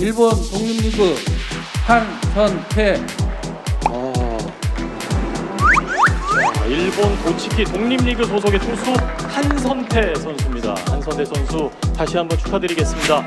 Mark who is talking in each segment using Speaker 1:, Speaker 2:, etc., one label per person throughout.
Speaker 1: 일본 독립리그 한선태
Speaker 2: 아. 자, 일본 도치키 독립리그 소속의 투수 한선태 선수입니다. 한선태 선수 다시 한번 축하드리겠습니다.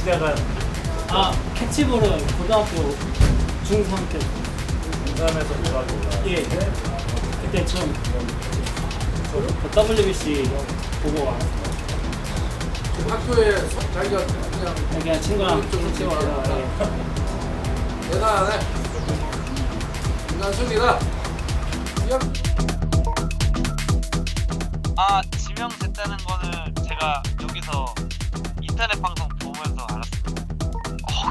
Speaker 2: 시작한
Speaker 3: 아 캐치볼은 고등학교 중3 때
Speaker 2: 부산에서 고등학교 올라.
Speaker 3: 예. 그때 처음 저 WBC 보고 왔어요.
Speaker 4: 학교에 서- 자기가 그냥
Speaker 3: 그냥 친구랑
Speaker 4: 좀
Speaker 3: 하다가 예.
Speaker 4: 대단하네. 인간순이다. 야,
Speaker 5: 아 지명됐다는 거는 제가 여기서 인터넷 방송.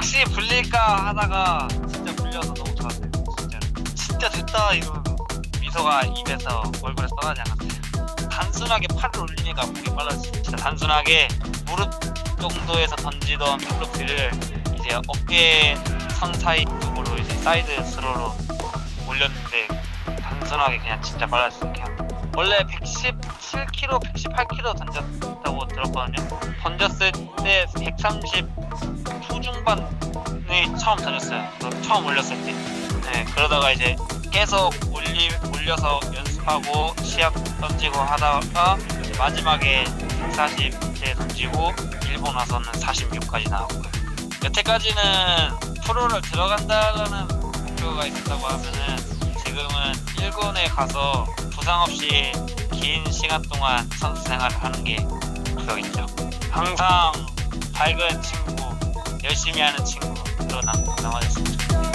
Speaker 5: 혹시 불릴까 하다가 진짜 불려서 너무 좋았어요. 진짜 진짜 됐다 이러면서 미소가 입에서 얼굴에 떠나지 않았어요. 단순하게 팔을 올리니까 공이 빨라졌어요. 진짜 단순하게 무릎 정도에서 던지던 팔로피를 이제 어깨 선 사이 쪽으로 이제 사이드 스로로 올렸는데 단순하게 그냥 진짜 빨랐어요. 그냥 원래 117kg, 118kg 던졌다고 들었거든요. 던졌을 때 130 초중반에 처음 던졌어요. 그 처음 올렸을 때. 네, 그러다가 이제 계속 올리, 올려서 연습하고 시합 던지고 하다가 마지막에 140대 던지고 일본 와서는 46까지 나왔고요. 여태까지는 프로를 들어간다라는 목표가 있었다고 하면은 지금은 일본에 가서 부상 없이 긴 시간 동안 선수 생활을 하는 게 목적이죠. 항상 밝은 친구, 열심히 하는 친구로 남아졌습니다.